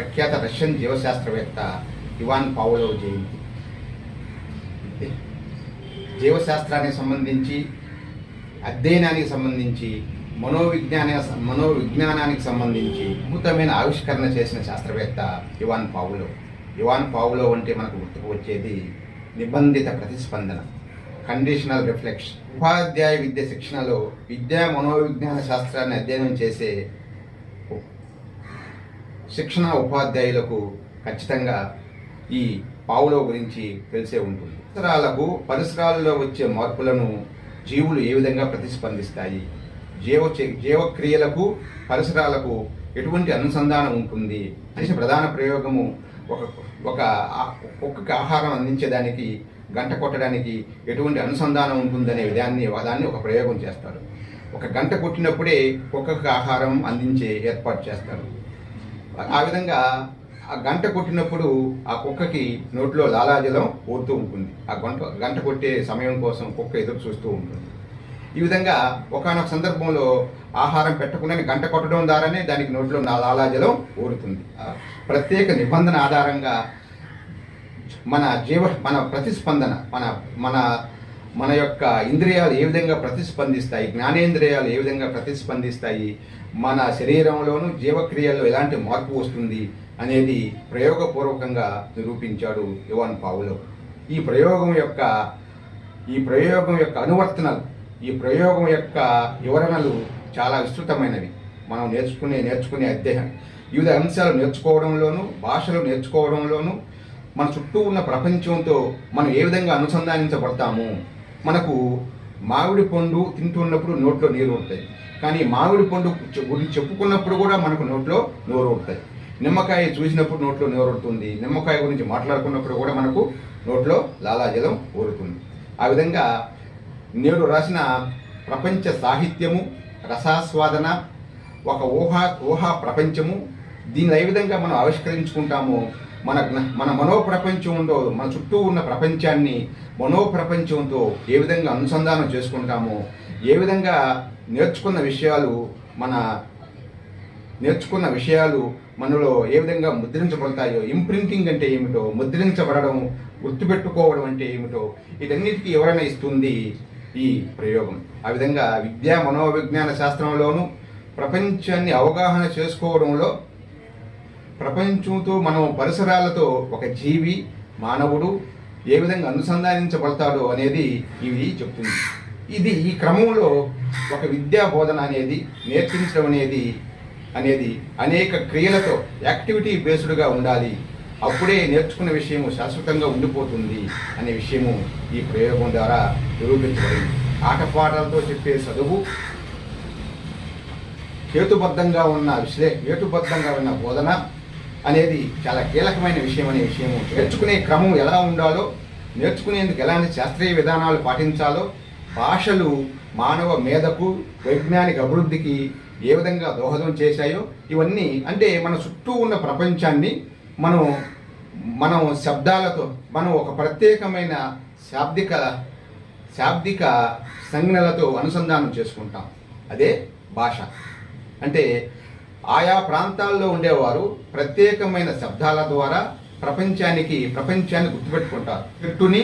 ప్రఖ్యాత Russian జీవశాస్త్రవేత్త Ivan పావులవ్ జయంతి. జీవశాస్త్రానికి సంబంధించి అధ్యయనానికి సంబంధించి మనోవిజ్ఞాన మనోవిజ్ఞానానికి సంబంధించి అద్భుతమైన ఆవిష్కరణ చేసిన శాస్త్రవేత్త ఇవాన్ పావులో. ఇవాన్ పావులో అంటే మనకు గుర్తుకు వచ్చేది నిబంధిత ప్రతిస్పందన కండిషనల్ రిఫ్లెక్షన్ ఉపాధ్యాయ విద్య శిక్షణలో విద్యా మనోవిజ్ఞాన శాస్త్రాన్ని అధ్యయనం చేసే శిక్షణ ఉపాధ్యాయులకు ఖచ్చితంగా ఈ పావులో గురించి తెలిసే ఉంటుంది. పరిసరాలకు పరిసరాలలో వచ్చే మార్పులను జీవులు ఏ విధంగా ప్రతిస్పందిస్తాయి? జీవ జీవక్రియలకు పరిసరాలకు ఎటువంటి అనుసంధానం ఉంటుంది? అనేసి ప్రధాన ప్రయోగము ఒక ఒక ఆ- కుక్కకి ఆహారం అందించేదానికి గంట కొట్టడానికి ఎటువంటి అనుసంధానం ఉంటుందనే విధాన్ని దాన్ని ఒక ప్రయోగం చేస్తారు. ఒక గంట కొట్టినప్పుడే కుక్కకు ఆహారం అందించే ఏర్పాటు చేస్తారు. ఆ విధంగా ఆ గంట కొట్టినప్పుడు ఆ కుక్కకి నోట్లో లాలాజలం ఊరుతూ ఉంటుంది. ఆ గంట గంట కొట్టే సమయం కోసం కుక్క ఎదురు చూస్తూ ఉంటుంది. ఈ విధంగా ఒకనొక సందర్భంలో ఆహారం పెట్టకుండానే గంట కొట్టడం ద్వారానే దానికి నోట్లో నా లాలాజలం ఊరుతుంది. ప్రత్యేక నిబంధన ఆధారంగా మన జీవ మన ప్రతిస్పందన మన మన మన యొక్క ఇంద్రియాలు ఏ విధంగా ప్రతిస్పందిస్తాయి జ్ఞానేంద్రియాలు ఏ విధంగా ప్రతిస్పందిస్తాయి మన శరీరంలోను జీవక్రియల్లో ఎలాంటి మార్పు వస్తుంది అనేది ప్రయోగపూర్వకంగా నిరూపించాడు యువన్ పావులో. ఈ ప్రయోగం యొక్క ఈ ప్రయోగం యొక్క అనువర్తనలు ఈ ప్రయోగం యొక్క వివరణలు చాలా విస్తృతమైనవి. మనం నేర్చుకునే నేర్చుకునే అధ్యయనం. వివిధ అంశాలు నేర్చుకోవడంలోనూ భాషలు నేర్చుకోవడంలోనూ మన చుట్టూ ఉన్న ప్రపంచంతో మనం ఏ విధంగా అనుసంధానించబడతాము? మనకు మామిడి పండు తింటున్నప్పుడు నోట్లో నీరు ఉంటాయి. కానీ మామిడి పండు గురించి చెప్పుకున్నప్పుడు కూడా మనకు నోట్లో నోరు ఉంటాయి. నిమ్మకాయ చూసినప్పుడు నోట్లో నోరు నిమ్మకాయ గురించి మాట్లాడుకున్నప్పుడు కూడా మనకు నోట్లో లాలాజలం ఊరుతుంది. ఆ విధంగా నేడు రాసిన ప్రపంచ సాహిత్యము రసాస్వాదన ఒక ఊహా ఊహా ప్రపంచము దీన్ని ఏ విధంగా మనం ఆవిష్కరించుకుంటామో మన జ్ఞ- మన మనోప్రపంచంలో మన చుట్టూ ఉన్న ప్రపంచాన్ని మనోప్రపంచంతో ఏ విధంగా అనుసంధానం చేసుకుంటామో ఏ విధంగా నేర్చుకున్న విషయాలు మన నేర్చుకున్న విషయాలు మనలో ఏ విధంగా ముద్రించబడతాయో ఇంప్రింటింగ్ అంటే ఏమిటో ముద్రించబడడం గుర్తుపెట్టుకోవడం అంటే ఏమిటో ఇదన్నిటికీ వివరణ ఇస్తుంది ఈ ప్రయోగం. ఆ విధంగా విద్యా మనోవిజ్ఞాన శాస్త్రంలోనూ ప్రపంచాన్ని అవగాహన చేసుకోవడంలో ప్రపంచంతో మనం పరిసరాలతో ఒక జీవి మానవుడు ఏ విధంగా అనుసంధానించబడతాడో అనేది ఇవి చెప్తుంది. ఇది ఈ క్రమంలో ఒక విద్యా బోధన అనేది నేర్పించడం అనేది అనేది అనేక క్రియలతో యాక్టివిటీ బేస్డ్గా ఉండాలి. అప్పుడే నేర్చుకున్న విషయము శాశ్వతంగా ఉండిపోతుంది అనే విషయము ఈ ప్రయోగం ద్వారా నిరూపించబడింది. ఆటపాటలతో చెప్పే చదువు హేతుబద్ధంగా ఉన్న విశ్లే హేతుబద్ధంగా ఉన్న బోధన అనేది చాలా కీలకమైన విషయం అనే విషయము. నేర్చుకునే క్రమం ఎలా ఉండాలో నేర్చుకునేందుకు ఎలాంటి శాస్త్రీయ విధానాలు పాటించాలో భాషలు మానవ మేధకు వైజ్ఞానిక అభివృద్ధికి ఏ విధంగా దోహదం చేశాయో ఇవన్నీ అంటే మన చుట్టూ ఉన్న ప్రపంచాన్ని మనం మనం శబ్దాలతో మనం ఒక ప్రత్యేకమైన శాబ్దిక శాబ్దిక సంజ్ఞలతో అనుసంధానం చేసుకుంటాం. అదే భాష. అంటే ఆయా ప్రాంతాల్లో ఉండేవారు ప్రత్యేకమైన శబ్దాల ద్వారా ప్రపంచానికి ప్రపంచాన్ని గుర్తుపెట్టుకుంటారు. చెట్టుని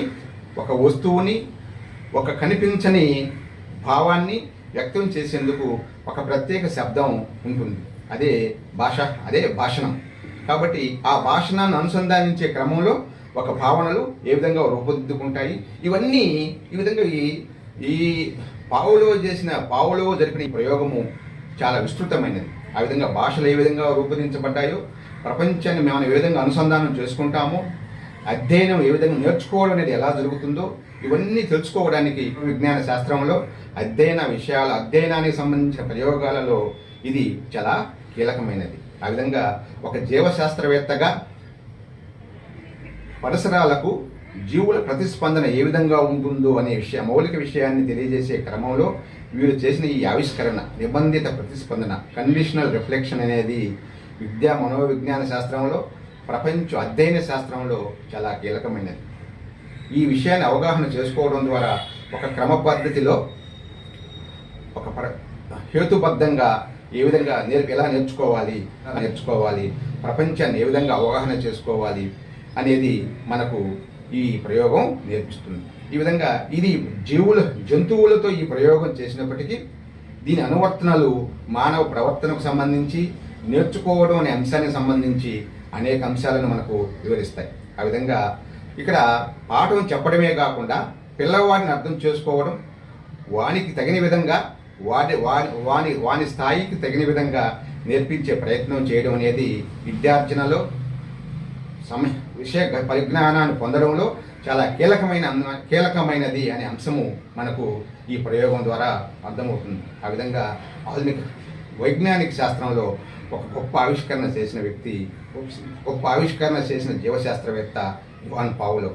ఒక వస్తువుని ఒక కనిపించని భావాన్ని వ్యక్తం చేసేందుకు ఒక ప్రత్యేక శబ్దం ఉంటుంది. అదే భాష అదే భాషణం. కాబట్టి ఆ భాషణాన్ని అనుసంధానించే క్రమంలో ఒక భావనలు ఏ విధంగా రూపుదిద్దుకుంటాయి ఇవన్నీ ఈ విధంగా ఈ ఈ పావులో చేసిన పావులో జరిపిన ప్రయోగము చాలా విస్తృతమైనది. ఆ విధంగా భాషలు ఏ విధంగా రూపొందించబడ్డాయో ప్రపంచాన్ని మేము ఏ విధంగా అనుసంధానం చేసుకుంటామో అధ్యయనం ఏ విధంగా నేర్చుకోవడం అనేది ఎలా జరుగుతుందో ఇవన్నీ తెలుసుకోవడానికి విజ్ఞాన శాస్త్రంలో అధ్యయన విషయాల అధ్యయనానికి సంబంధించిన ప్రయోగాలలో ఇది చాలా కీలకమైనది. ఆ విధంగా ఒక జీవశాస్త్రవేత్తగా పరిసరాలకు జీవుల ప్రతిస్పందన ఏ విధంగా ఉంటుందో అనే విషయ మౌలిక విషయాన్ని తెలియజేసే క్రమంలో వీరు చేసిన ఈ ఆవిష్కరణ నిబంధిత ప్రతిస్పందన కండిషనల్ రిఫ్లెక్షన్ అనేది విద్యా మనోవిజ్ఞాన శాస్త్రంలో ప్రపంచ అధ్యయన శాస్త్రంలో చాలా కీలకమైనది. ఈ విషయాన్ని అవగాహన చేసుకోవడం ద్వారా ఒక క్రమ పద్ధతిలో ఒక ప్ర హేతుబద్ధంగా ఏ విధంగా నేర్పి ఎలా నేర్చుకోవాలి నేర్చుకోవాలి ప్రపంచాన్ని ఏ విధంగా అవగాహన చేసుకోవాలి అనేది మనకు ఈ ప్రయోగం నేర్పిస్తుంది. ఈ విధంగా ఇది జీవుల జంతువులతో ఈ ప్రయోగం చేసినప్పటికీ దీని అనువర్తనాలు మానవ ప్రవర్తనకు సంబంధించి నేర్చుకోవడం అనే అంశానికి సంబంధించి అనేక అంశాలను మనకు వివరిస్తాయి. ఆ విధంగా ఇక్కడ పాఠం చెప్పడమే కాకుండా పిల్లవాడిని అర్థం చేసుకోవడం వానికి తగిన విధంగా వాడి వాని వాని వాని స్థాయికి తగిన విధంగా నేర్పించే ప్రయత్నం చేయడం అనేది విద్యార్జనలో సమ విషయ పరిజ్ఞానాన్ని పొందడంలో చాలా కీలకమైన కీలకమైనది అనే అంశము మనకు ఈ ప్రయోగం ద్వారా అర్థమవుతుంది. ఆ విధంగా ఆధునిక వైజ్ఞానిక శాస్త్రంలో ఒక గొప్ప ఆవిష్కరణ చేసిన వ్యక్తి గొప్ప ఆవిష్కరణ చేసిన జీవశాస్త్రవేత్త యువాన్ పావులో